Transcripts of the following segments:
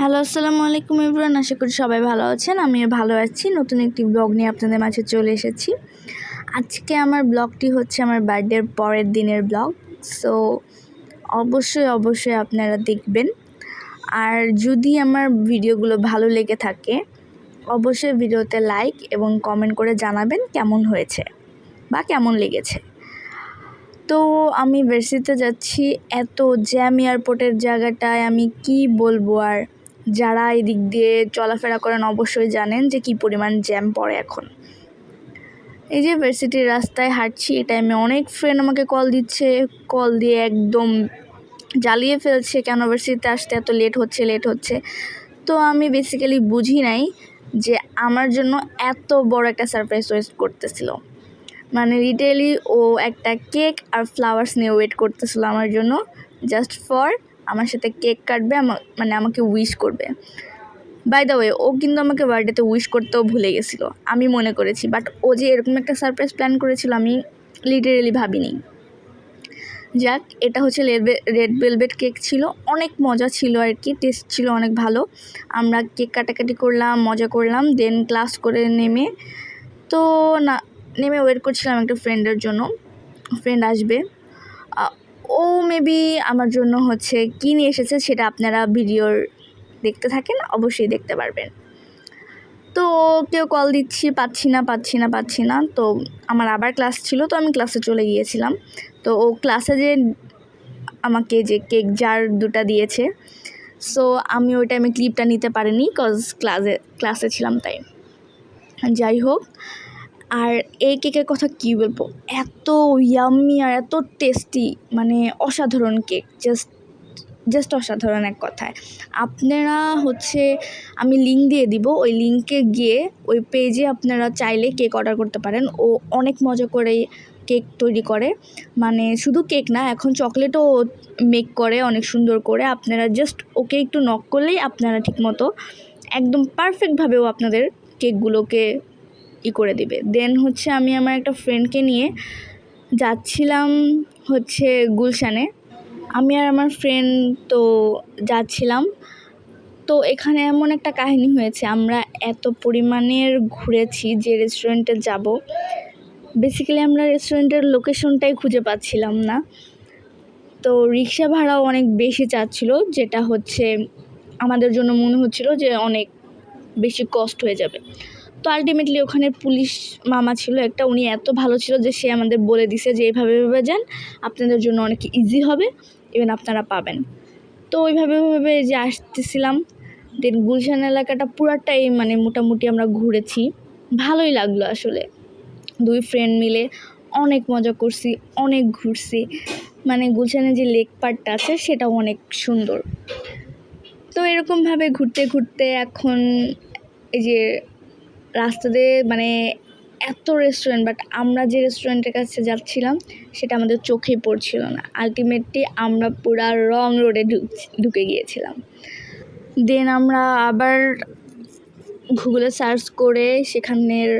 Hello, আসসালামু আলাইকুম everyone. আশা করি সবাই ভালো আছেন। আমিও ভালো আছি। নতুন একটি ব্লগ নিয়ে আপনাদের মাঝে চলে এসেছি। আজকে আমার ব্লগটি হচ্ছে আমার বার্থডের পরের দিনের ব্লগ। সো অবশ্যই অবশ্যই আপনারা দেখবেন। আর যদি আমার ভিডিওগুলো ভালো লেগে থাকে, অবশ্যই ভিডিওতে লাইক এবং কমেন্ট করে জানাবেন কেমন হয়েছে বা কেমন লেগেছে। তো, আমি ভার্সিটিতে যাচ্ছি। এত জ্যাম এয়ারপোর্টের জায়গাটায় আমি কি বলব আর যারা এদিক দিয়ে চলাফেরা করেন অবশ্যই জানেন যে কি পরিমাণ জ্যাম পড়ে এখন। এই যে ভার্সিটির রাস্তায় হাঁটছি, এই টাইমে অনেক ফ্রেন্ড আমাকে কল দিচ্ছে কল দিয়ে একদম জ্বালিয়ে ফেলছে, কেন ভার্সিটিতে আসতে এত লেট হচ্ছে লেট হচ্ছে। তো আমি বেসিক্যালি বুঝি নাই যে আমার জন্য এত বড় একটা সারপ্রাইজ ওয়েস্ট করতেছিল। মানে রিটেলি ও একটা কেক আর ফ্লাওয়ার্স নিয়ে ওয়েট করতেছিল আমার জন্য জাস্ট ফর আমার সাথে কেক কাটবে মানে আমাকে উইশ করবে। বাই দ্য ওয়ে ও কিন্তু আমাকে বার্থডেতে উইশ করতেও ভুলে গেছিল। আমি মনে করেছি বাট ও যে এরকম একটা সারপ্রাইজ প্ল্যান করেছিল, আমি লিটারেলি ভাবিনি। যাক, এটা হচ্ছে রেড ভেলভেট কেক ছিল। অনেক মজা ছিল আর কি টেস্ট ছিল অনেক ভালো। আমরা কেক কাটাকাটি করলাম, মজা করলাম দেন ক্লাস করে নেমে, তো না, নেমে ওয়েট করছিলাম একটা ফ্রেন্ডের জন্য। ফ্রেন্ড আসবে। ও মেবি আমার জন্য হচ্ছে কী নিয়ে এসেছে সেটা আপনারা ভিডিওর দেখতে থাকেন, অবশ্যই দেখতে পারবেন। তো কেউ কল দিচ্ছি, পাচ্ছি না পাচ্ছি না পাচ্ছি না। তো আমার আবার ক্লাস ছিল, তো আমি ক্লাসে চলে গিয়েছিলাম। তো ও ক্লাসে যে আমাকে যে কেক জার দুটা দিয়েছে সো আমি ওই টাইমে ক্লিপটা নিতে পারিনি কজ ক্লাসে ক্লাসে ছিলাম তাই। যাই হোক আর এই কেকের কথা কী বলব? এত ইয়াম্মি আর এত টেস্টি মানে অসাধারণ কেক জাস্ট জাস্ট অসাধারণ এক কথায়। আপনারা হচ্ছে, আমি লিঙ্ক দিয়ে দিব, ওই লিঙ্কে গিয়ে ওই পেজে আপনারা চাইলে কেক অর্ডার করতে পারেন। ও অনেক মজা করে কেক তৈরি করে। মানে শুধু কেক না, এখন চকলেটও মেক করে, অনেক সুন্দর করে। আপনারা জাস্ট ওকে একটু নক করলেই আপনারা ঠিকমতো একদম পারফেক্টভাবেও আপনাদের কেকগুলোকে ই করে দিবে। দেন হচ্ছে আমি আমার একটা ফ্রেন্ডকে নিয়ে যাচ্ছিলাম হচ্ছে গুলশানে। আমি আর আমার ফ্রেন্ড তো যাচ্ছিলাম। তো এখানে এমন একটা কাহিনী হয়েছে, আমরা এত পরিমাণের ঘুরেছি যে রেস্টুরেন্টে যাব। বেসিক্যালি আমরা রেস্টুরেন্টের লোকেশনটাই খুঁজে পাচ্ছিলাম না। তো রিক্সা ভাড়াও অনেক বেশি চাচ্ছিল, যেটা হচ্ছে আমাদের জন্য মনে হচ্ছিল যে অনেক বেশি কষ্ট হয়ে যাবে। তো আলটিমেটলি ওখানে পুলিশ মামা ছিল একটা, উনি এত ভালো ছিল যে সে আমাদের বলে দিছে যে এইভাবে এভাবে যান, আপনাদের জন্য অনেক ইজি হবে ইভেন আপনারা পাবেন। তো ওইভাবে ওইভাবে যে আসতেছিলাম দেন গুলশান এলাকাটা পুরাটাই মানে মোটামুটি আমরা ঘুরেছি, ভালোই লাগল আসলে। দুই ফ্রেন্ড মিলে অনেক মজা করছি, অনেক ঘুরছি মানে গুলশানে যে লেক পার্কটা আছে সেটাও অনেক সুন্দর। তো এরকমভাবে ঘুরতে ঘুরতে এখন এই যে রাস্তা দিয়ে মানে এত রেস্টুরেন্ট বাট আমরা যে রেস্টুরেন্টের কাছে যাচ্ছিলাম, সেটা আমাদের চোখে পড়ছিল না। আলটিমেটলি আমরা পুরা রং রোডে ঢুকে গিয়েছিলাম। দেন আমরা আবার গুগলে সার্চ করে সেখানের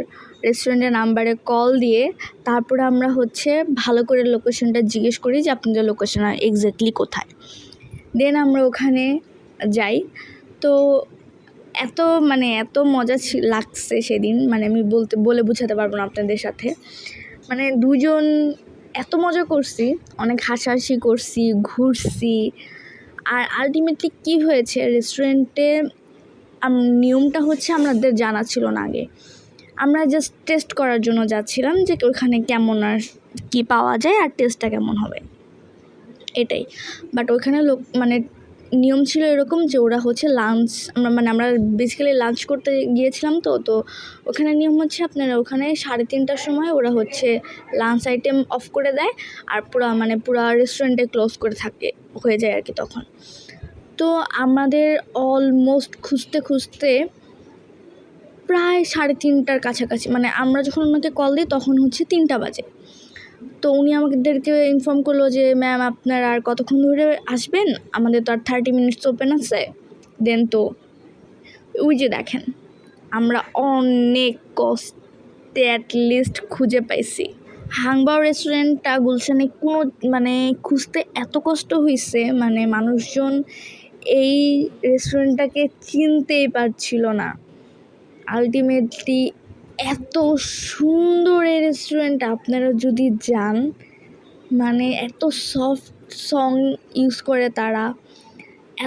রেস্টুরেন্টের নাম্বারে কল দিয়ে তারপরে আমরা হচ্ছে ভালো করে লোকেশনটা জিজ্ঞেস করি যে আপনাদের লোকেশন এক্স্যাক্টলি কোথায়। দেন আমরা ওখানে যাই। তো এত মানে এত মজা লাগছে সেদিন। মানে আমি বলতে, বলে বোঝাতে পারব না আপনাদের সাথে। মানে দুজন এত মজা করছি, অনেক হাসাহাসি করছি, ঘুরছি। আর আলটিমেটলি কী হয়েছে রেস্টুরেন্টে নিয়মটা হচ্ছে আমাদের জানা ছিল না আগে। আমরা জাস্ট টেস্ট করার জন্য যাচ্ছিলাম যে ওখানে কেমন আর কী পাওয়া যায় আর টেস্টটা কেমন হবে। এটাই। বাট ওখানে লোক মানে নিয়ম ছিল এরকম যে ওরা হচ্ছে লাঞ্চ আমরা মানে আমরা বেসিক্যালি লাঞ্চ করতে গিয়েছিলাম তো তো ওখানে নিয়ম হচ্ছে আপনারা ওখানে সাড়ে তিনটার সময় ওরা হচ্ছে লাঞ্চ আইটেম অফ করে দেয় আর পুরা মানে পুরা রেস্টুরেন্টে ক্লোজ করে থাকে, হয়ে যায় আর কি তখন। তো আমাদের অলমোস্ট খুঁজতে খুঁজতে প্রায় সাড়ে তিনটার কাছাকাছি মানে আমরা যখন ওনাকে কল দিই তখন হচ্ছে তিনটা বাজে। তো উনি আমাদেরকে ইনফর্ম করল যে ম্যাম আপনারা আর কতক্ষণ ধরে আসবেন? আমাদের তো আর থার্টি মিনিটস ওপেন আছে। দেন তো ওই যে দেখেন, আমরা অনেক কষ্টে অ্যাটলিস্ট খুঁজে পাইছি। হাংবাও রেস্টুরেন্টটা গুলশানে কোনো মানে খুঁজতে এত কষ্ট হয়েছে মানে মানুষজন এই রেস্টুরেন্টটাকে চিনতেই পারছিল না। আলটিমেটলি এত সুন্দর এই রেস্টুরেন্ট আপনারা যদি যান মানে এত সফট সং ইউজ করে তারা,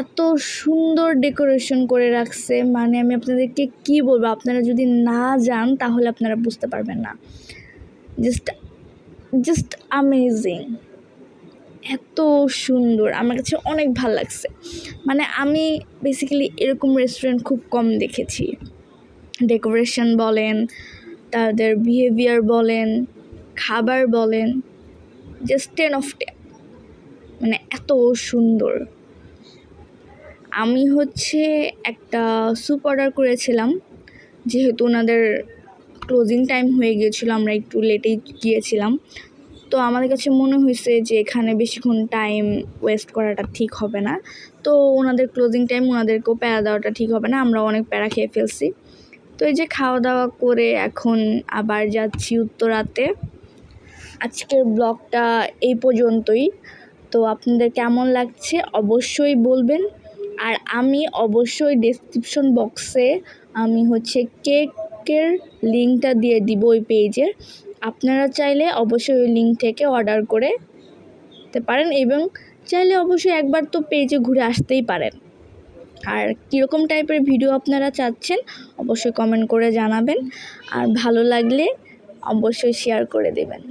এত সুন্দর ডেকোরেশন করে রাখছে মানে আমি আপনাদেরকে কী বলব, আপনারা যদি না যান, তাহলে আপনারা বুঝতে পারবেন না। জাস্ট জাস্ট আমেজিং এত সুন্দর, আমার কাছে অনেক ভালো লাগছে। মানে আমি বেসিক্যালি এরকম রেস্টুরেন্ট খুব কম দেখেছি। ডেকোরেশন বলেন, তাদের বিহেভিয়ার বলেন, খাবার বলেন জাস্ট টেন অফ টেন মানে এত সুন্দর। আমি হচ্ছে একটা স্যুপ অর্ডার করেছিলাম, যেহেতু ওনাদের ক্লোজিং টাইম হয়ে গিয়েছিল, আমরা একটু লেটেই গিয়েছিলাম। তো আমাদের কাছে মনে হয়েছে যে এখানে বেশিক্ষণ টাইম ওয়েস্ট করাটা ঠিক হবে না। তো ওনাদের ক্লোজিং টাইম ওনাদেরকেও প্যারা দেওয়াটা ঠিক হবে না, আমরা অনেক প্যারা খেয়ে ফেলছি। তো এই যে খাওয়া দাওয়া করে এখন আবার যাচ্ছি উত্তরাতে। আজকের ব্লগটা এই পর্যন্তই। তো আপনাদের কেমন লাগছে অবশ্যই বলবেন। আর আমি অবশ্যই ডেসক্রিপশন বক্সে আমি হচ্ছে কেকের লিঙ্কটা দিয়ে দিব ওই পেজের আপনারা চাইলে অবশ্যই ওই লিঙ্ক থেকে অর্ডার করে পারেন এবং চাইলে অবশ্যই একবার তো পেজে ঘুরে আসতেই পারেন। আর কীরকম টাইপের ভিডিও আপনারা চাচ্ছেন, অবশ্যই কমেন্ট করে জানাবেন। আর ভালো লাগলে অবশ্যই শেয়ার করে দেবেন।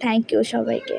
থ্যাংক ইউ সবাইকে।